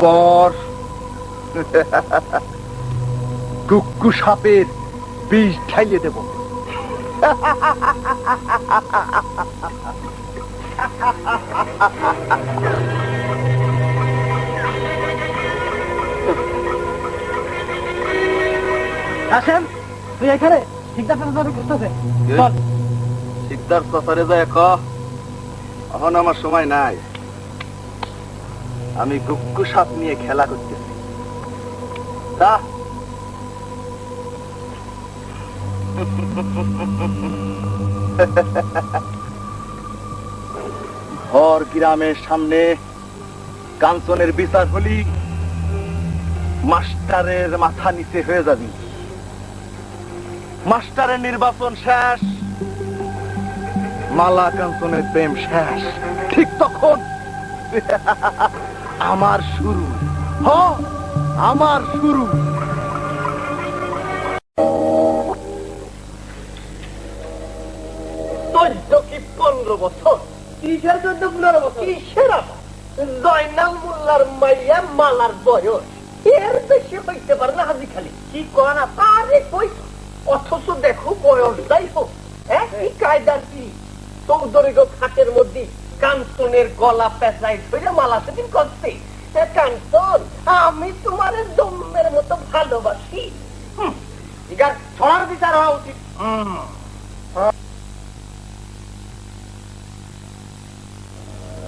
এরপর কুক্কু সাপের বিষ ঢাইয়ে দেব। আসেন তুই এখানে? চাচারে যায় এখন আমার সময় নাই। আমি গুক্কু সাপ নিয়ে খেলা করতেছি। তা ঘর গ্রামের সামনে কাঞ্চনের বিচার হলি মাস্টারের মাথা নিচে হয়ে যাবি। মাস্টারের নির্বাচন শেষ, মালা কাঞ্চনের প্রেম শেষ। ঠিক তখন। আমার শুরু। হ আমার শুরু। চোদ্দ কি পনেরো বছর? কিসের চোদ্দ পনেরো বছর? কিসের জয়নাল মোল্লার মাইয়া মালার বয়স। এর বেশি হইতে পারে না হাজি খালি কি কয় না আরে কই? অথচ দেখো বয়সটাই হোক। হ্যাঁ কি কায়দার কি? চৌধুরী গো খাটের মধ্যে কাঞ্চনের গলা পেঁচাই ধরে মালা সেদিন করছে কাঞ্চন আমি তোমার দমের মতো ভালোবাসি। এবার ছড়ার বিচার হওয়া উচিত।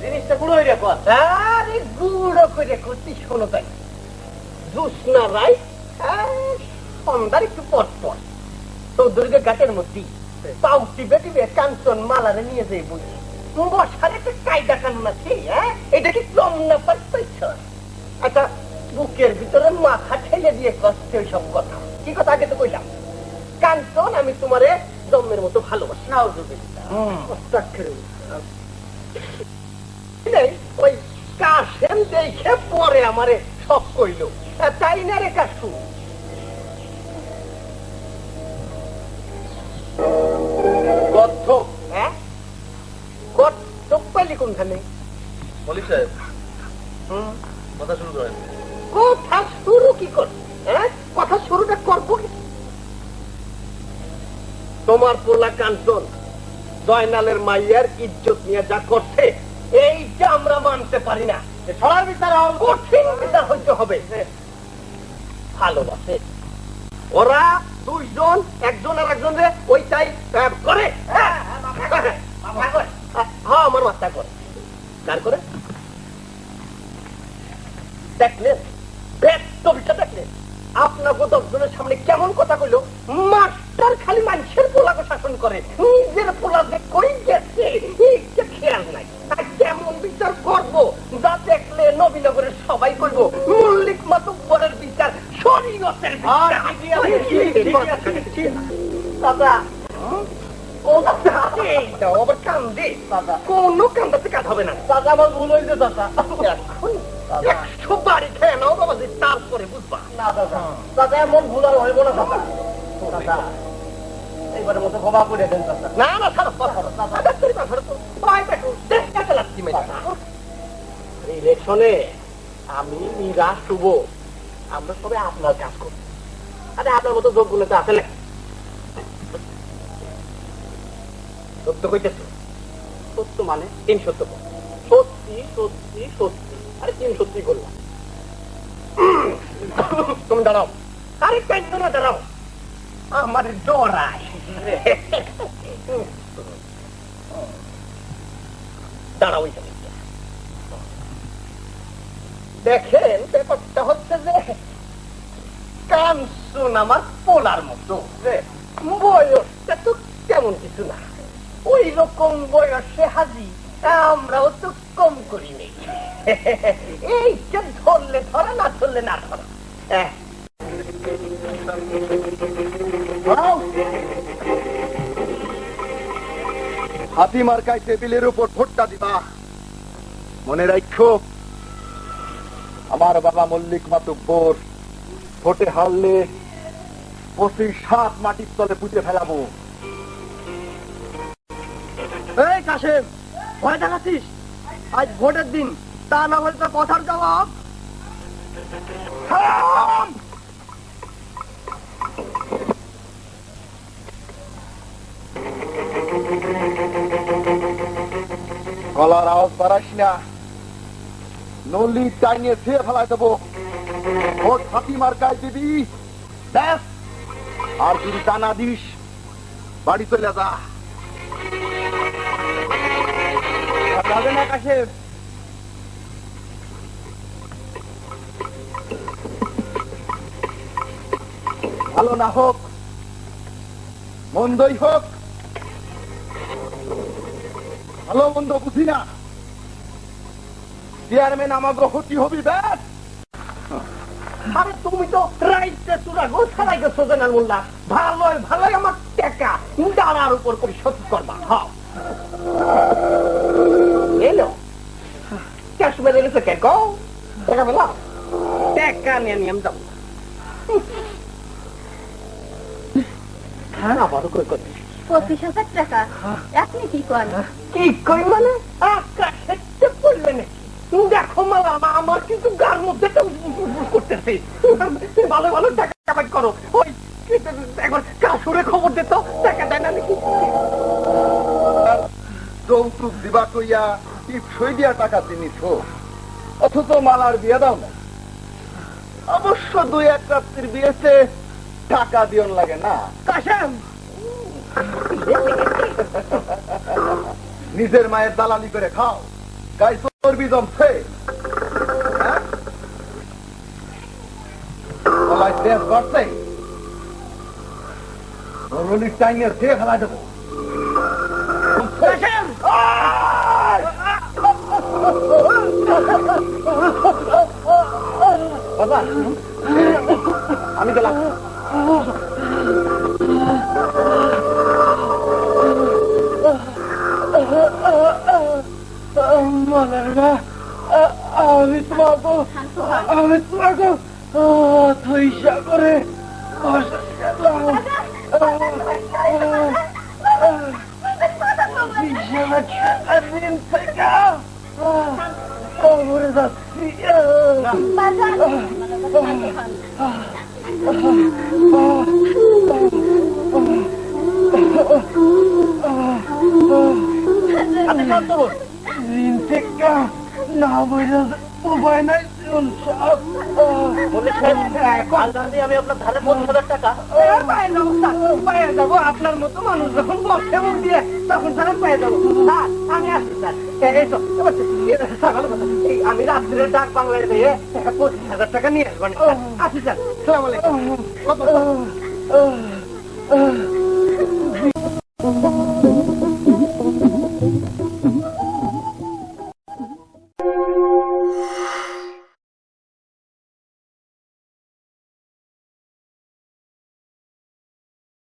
জিনিসটা গুঁড়ো হয়ে কর আরে গুঁড়ো করে করছি শোনো তাই। জুসনা সন্ধ্যার একটু পর পর। চৌধুরীকে গাছের মধ্যে পাউ টিপে টিপে কাঞ্চন মালারে নিয়ে যাই বুঝি বসার একটা কায়দা কানুন আছে হ্যাঁ? এটা কি কম না পারতেছ আচ্ছা বুকের ভিতরে মাথা ঠেলে দিয়ে কষ্ট সব কথা। কি কথা আগে তো কইলাম? কাঞ্চন আমি তোমারে জন্মের মতো ভালোবাসি। নাও যদি ওই কাশেম দেখে পরে আমারে সব কইল। তাই না রে কাশু? কোনখানে? মলিক সাহেব হুম? কথা শুরু করেন। কথা শুরু কি কর? হ্যাঁ? কথা শুরুটা করব কি তোমার পোলা কাঞ্চন জয়নালের মাইয়ার ইজ্জত নিয়ে যা করছে এইটা আমরা মানতে পারি না। সবার বিচার কঠিন বিচার হইতে হবে। ভালোবাসে। ওরা দুইজন একজন আর একজন ওইটাই করে। হ্যাঁ? হ্যাঁ, আমার মাথা করে কার? করে দেখলেন দেখলেন আপনাকে দশজনের সামনে কেমন কথা কইলো? মাস্টার খালি মানুষের পোলাকে শাসন করে নিজের পোলা যে কই গেছে খেয়াল নাই। কেমন বিচার করব? যা দেখলে নবীনগরের সবাই করব মল্লিক মাতুব্বরের বিচার শরীয়তের দাদা ও দাদা এইটাও আবার কান্দে। দাদা কোনো কান্দাতে কাজ হবে না। দাদা আমার ভুল হয়েছে দাদা এখন একশো বাড়ি খেয়ে নাও বাবা যে তারপরে বুঝবা। না দাদা দাদা এমন ভুল আর হইব না দাদা দাদা এইবারে মতো ক্ষমা করে দেন দাদা না না ছাড়ো ছাড়ো দাদা তুই কথা তো পাই পেটু দেখ কাছে লাগছি মেয়েটা। ইলেকশনে আমি মীরা শুভ আমরা সবাই আপনার কাজ করি আরে আপনার মতো যোগগুলো তো আসলে সত্য কইতেছো? সত্য মানে তিন সত্য। সত্যি সত্যি সত্যি। আরে তিন সত্যি করলাম তুমি দাঁড়াও। আরে কেন না দাঁড়াও? আমার ডরায় দাঁড়াও। দেখেন, ব্যাপারটা হচ্ছে যে কাঞ্চন আমার পোলার মতো। বয়সটা তো তেমন কিছু না। ওই রকম বয়সে হাজি আমরাও তো কম করি নেই এইটা ধরলে ধরা, না ধরলে না ধরা। হ্যাঁ। হাতি মার্কায় টেবিলের উপর ভোটটা দিবা। মনে রাখো আমার বাবা মল্লিক মাতুব্বর ভোটে হারলে পঁচিশ সাত মাটির তলে পুঁতে ফেলাবো। কাশেম ভয় দেখাচ্ছিস? আজ ভোটের দিন, তা না হলে তোর কথার জবাব! গলার আওয়াজ বাড়াস না। নলি টাইনে ফিরে ফেলাই দেবো। ভোট হাতি মার্কায় দিবি। ব্যাস। আর যদি টানা দিস, বাড়ি চলে যা। যাবে না কাশেম। ভালো না হোক, মন্দই হোক, ভালো মন্দ বুঝি না। চেয়ারম্যান আমার হতি হবি ব্যাস। আরে তুমি তো রাইতে চূড়া গো গেছো জেনার মোল্লা। ভালোই ভালোই আমার টাকা দাঁড়ার উপর করে শোধ করবা হ্যাঁ এলো ক্যাশ মেরে গেছে কে গো টাকা পেলাম টাকা নিয়ে নিয়ম যাও হ্যাঁ আবারও কই কই পঁচিশ হাজার টাকা আপনি কি করেন কি কই মানে আকাশে পড়লে নাকি দেখো মালা আমার কিন্তু গার মধ্যে তো করতেছে ভালো ভালো টাকা কামাই করো ওই একবার কাশুরে খবর দে টাকা দেয় না নাকি যৌতুক দিবা কইয়া টিপসই দিয়া টাকা জিনিস হোক অথচ মালার বিয়ে দাও না অবশ্য দুই এক রাত্রির বিয়েতে টাকা দিয়ন লাগে না। কাশেম! নিজের মায়ের দালালি করে খাও। গাই চর্বি জমছে হ্যাঁ? তেজ বাড়ছে টাইনে খেয়ে ফেলা দেবো। বাবা আমি গেলাম আমি তোমাকে আমি তোমাকে থইসা করে দিন থেকে কবরে যাচ্ছি আপনি শান্ত হন দিন থেকে না বইলে উপায় নাই আমি আপনার ধারে পঞ্চাশ হাজার টাকা পায়ে যাব আপনার মতো মানুষ যখন বসে মুখ দিয়ে তখন তারা পেয়ে যাব স্যার আমি আসছি স্যার এই তো আমি রাত্রে ডাক বাংলায় দিয়ে পঁচিশ হাজার টাকা নিয়ে আসব আসি স্যার। সালাম আলাইকুম। কত?